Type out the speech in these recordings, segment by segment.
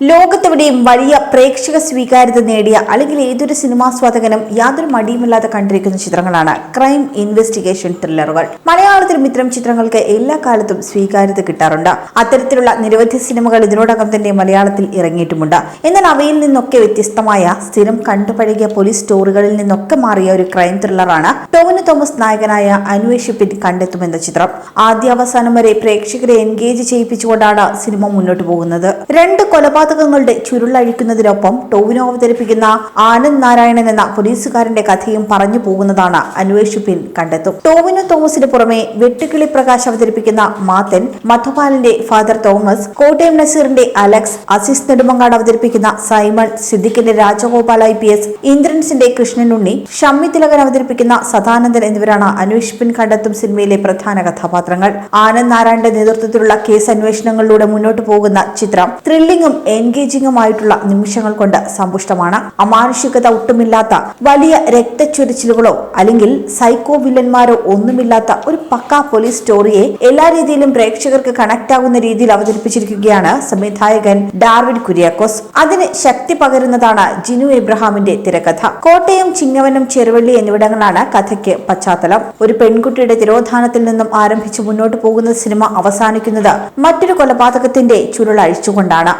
ലോകത്തെവിടെയും വലിയ പ്രേക്ഷക സ്വീകാര്യത നേടിയ അല്ലെങ്കിൽ ഏതൊരു സിനിമാസ്വാദകനും യാതൊരു മടിയുമില്ലാതെ കണ്ടിരിക്കുന്ന ചിത്രങ്ങളാണ് ക്രൈം ഇൻവെസ്റ്റിഗേഷൻ ത്രില്ലറുകൾ. മലയാളത്തിലും ഇത്തരം ചിത്രങ്ങൾക്ക് എല്ലാ കാലത്തും സ്വീകാര്യത കിട്ടാറുണ്ട്. അത്തരത്തിലുള്ള നിരവധി സിനിമകൾ ഇതിനോടകം തന്നെ മലയാളത്തിൽ ഇറങ്ങിയിട്ടുമുണ്ട്. എന്നാൽ അവയിൽ നിന്നൊക്കെ വ്യത്യസ്തമായ സ്ഥിരം കണ്ടുപഴകിയ പോലീസ് സ്റ്റോറികളിൽ നിന്നൊക്കെ മാറിയ ഒരു ക്രൈം ത്രില്ലറാണ് ടോവിന് തോമസ് നായകനായ അന്വേഷിപ്പിൻ കണ്ടെത്തുമെന്ന ചിത്രം. ആദ്യാവസാനം വരെ പ്രേക്ഷകരെ എൻഗേജ് ചെയ്യിപ്പിച്ചുകൊണ്ടാണ് സിനിമ മുന്നോട്ട് പോകുന്നത്. രണ്ട് കൊലപാതകങ്ങളുടെ ചുരുളഴിക്കുന്നതിനൊപ്പം ടോവിനോ അവതരിപ്പിക്കുന്ന ആനന്ദ് നാരായണൻ എന്ന പോലീസുകാരന്റെ കഥയും പറഞ്ഞു പോകുന്നതാണ് അന്വേഷിപ്പിൽ കണ്ടെത്തും. ടോവിനോ തോമസിന് പുറമെ വെട്ടുകിളി പ്രകാശ് അവതരിപ്പിക്കുന്ന മാത്തൻ മധുപാലിന്റെ ഫാദർ തോമസ് കോട്ടയം നസീറിന്റെ അലക്സ് അസീസ് നെടുമങ്ങാട് അവതരിപ്പിക്കുന്ന സൈമൺ സിദ്ദിഖിന്റെ രാജഗോപാൽ ഐ പി എസ് ഇന്ദ്രൻസിന്റെ കൃഷ്ണനുണ്ണി ഷമ്മി തിലകൻ അവതരിപ്പിക്കുന്ന സദാനന്ദൻ എന്നിവരാണ് അന്വേഷിപ്പിൻ കണ്ടെത്തും സിനിമയിലെ പ്രധാന കഥാപാത്രങ്ങൾ. ആനന്ദ് നാരായണന്റെ നേതൃത്വത്തിലുള്ള കേസ് അന്വേഷണങ്ങളിലൂടെ മുന്നോട്ട് പോകുന്ന ചിത്രം ത്രില്ലിംഗും എൻഗേജിംഗുമായിട്ടുള്ള നിമിഷങ്ങൾ കൊണ്ട് സമ്പുഷ്ടമാണ്. അമാനുഷികത ഒട്ടുമില്ലാത്ത വലിയ രക്തച്ചൊരിച്ചിലുകളോ അല്ലെങ്കിൽ സൈക്കോ വില്ലന്മാരോ ഒന്നുമില്ലാത്ത ഒരു പക്കാ പോലീസ് സ്റ്റോറിയെ എല്ലാ രീതിയിലും പ്രേക്ഷകർക്ക് കണക്ട് ആകുന്ന രീതിയിൽ അവതരിപ്പിച്ചിരിക്കുകയാണ് സംവിധായകൻ ഡാർവിൻ കുര്യാക്കോസ്. അതിന് ശക്തി പകരുന്നതാണ് ജിനു എബ്രഹാമിന്റെ തിരക്കഥ. കോട്ടയം ചിങ്ങവനം ചെറുവള്ളി എന്നിവിടങ്ങളാണ് കഥയ്ക്ക് പശ്ചാത്തലം. ഒരു പെൺകുട്ടിയുടെ തിരോധാനത്തിൽ നിന്നും ആരംഭിച്ച് മുന്നോട്ട് പോകുന്ന സിനിമ അവസാനിക്കുന്നത് മറ്റൊരു കൊലപാതകത്തിന്റെ ചുരുളഴിച്ചുകൊണ്ടാണ്.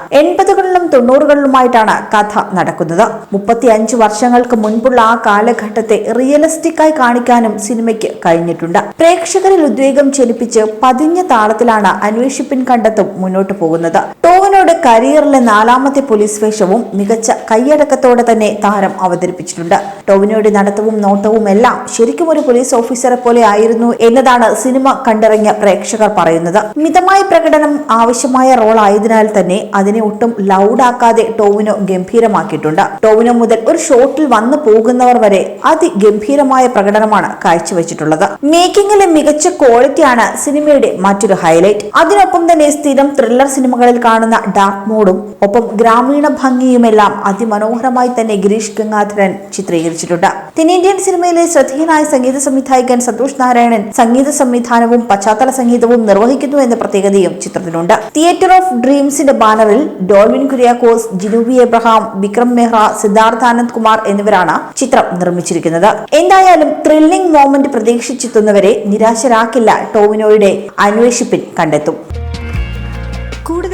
എൺപതുകളിലും തൊണ്ണൂറുകളിലുമായിട്ടാണ് കഥ നടക്കുന്നത്. മുപ്പത്തി അഞ്ച് വർഷങ്ങൾക്ക് മുൻപുള്ള ആ കാലഘട്ടത്തെ റിയലിസ്റ്റിക് ആയി കാണിക്കാനും സിനിമയ്ക്ക് കഴിഞ്ഞിട്ടുണ്ട്. പ്രേക്ഷകരിൽ ഉദ്വേഗം ജനിപ്പിച്ച് പതിഞ്ഞ താളത്തിലാണ് അന്വേഷിപ്പിൻ കണ്ടെത്തും മുന്നോട്ട് പോകുന്നത്. ടോവിനോട് കരിയറിലെ നാലാമത്തെ പോലീസ് വേഷവും മികച്ച കൈയടക്കത്തോടെ തന്നെ താരം അവതരിപ്പിച്ചിട്ടുണ്ട്. ടോവിനോയുടെ നടത്തവും നോട്ടവും എല്ലാം ശരിക്കും ഒരു പോലീസ് ഓഫീസറെ പോലെ ആയിരുന്നു എന്നതാണ് സിനിമ കണ്ടിറങ്ങിയ പ്രേക്ഷകർ പറയുന്നത്. മിതമായ പ്രകടനം ആവശ്യമായ റോൾ ആയതിനാൽ തന്നെ അതിനെ ഒട്ടും ലൗഡാക്കാതെ ടോവിനോ ഗംഭീരമാക്കിയിട്ടുണ്ട്. ടോവിനോ മുതൽ ഒരു ഷോട്ടിൽ വന്നു പോകുന്നവർ വരെ അതിഗംഭീരമായ പ്രകടനമാണ് കാഴ്ചവെച്ചിട്ടുള്ളത്. മേക്കിംഗിലെ മികച്ച ക്വാളിറ്റിയാണ് സിനിമയുടെ മറ്റൊരു ഹൈലൈറ്റ് അതിനൊപ്പം തന്നെ സ്ഥിരം ത്രില്ലർ സിനിമകളിൽ കാണുന്ന ഡാർക്ക് മോഡും ഒപ്പം ഗ്രാമീണ ഭംഗിയുമെല്ലാം അതിമനോഹരമായി തന്നെ ഗിരീഷ് ഗംഗാധരൻ ചിത്രീകരിച്ചിട്ടുണ്ട്. തെന്നിന്ത്യൻ സിനിമയിലെ ശ്രദ്ധേയനായ സംഗീത സംവിധായകൻ സന്തോഷ് നാരായണൻ സംഗീത സംവിധാനവും പശ്ചാത്തല സംഗീതവും നിർവഹിക്കുന്നു എന്ന പ്രത്യേകതയും ചിത്രത്തിനുണ്ട് തിയേറ്റർ ഓഫ് ഡ്രീംസിന്റെ ബാനറിൽ ഡോൾവിൻ കുര്യാക്കോസ് ജിനൂബി എബ്രഹാം വിക്രം മെഹ്റ സിദ്ധാർത്ഥ് ആനന്ദ് കുമാർ എന്നിവരാണ് ചിത്രം നിർമ്മിച്ചിരിക്കുന്നത്. എന്തായാലും ത്രില്ലിംഗ് മോമെന്റ് പ്രതീക്ഷിച്ചെത്തുന്നവരെ നിരാശരാക്കില്ല ടോവിനോയുടെ അന്വേഷിപ്പിൻ കണ്ടെത്തും. കൂടുതൽ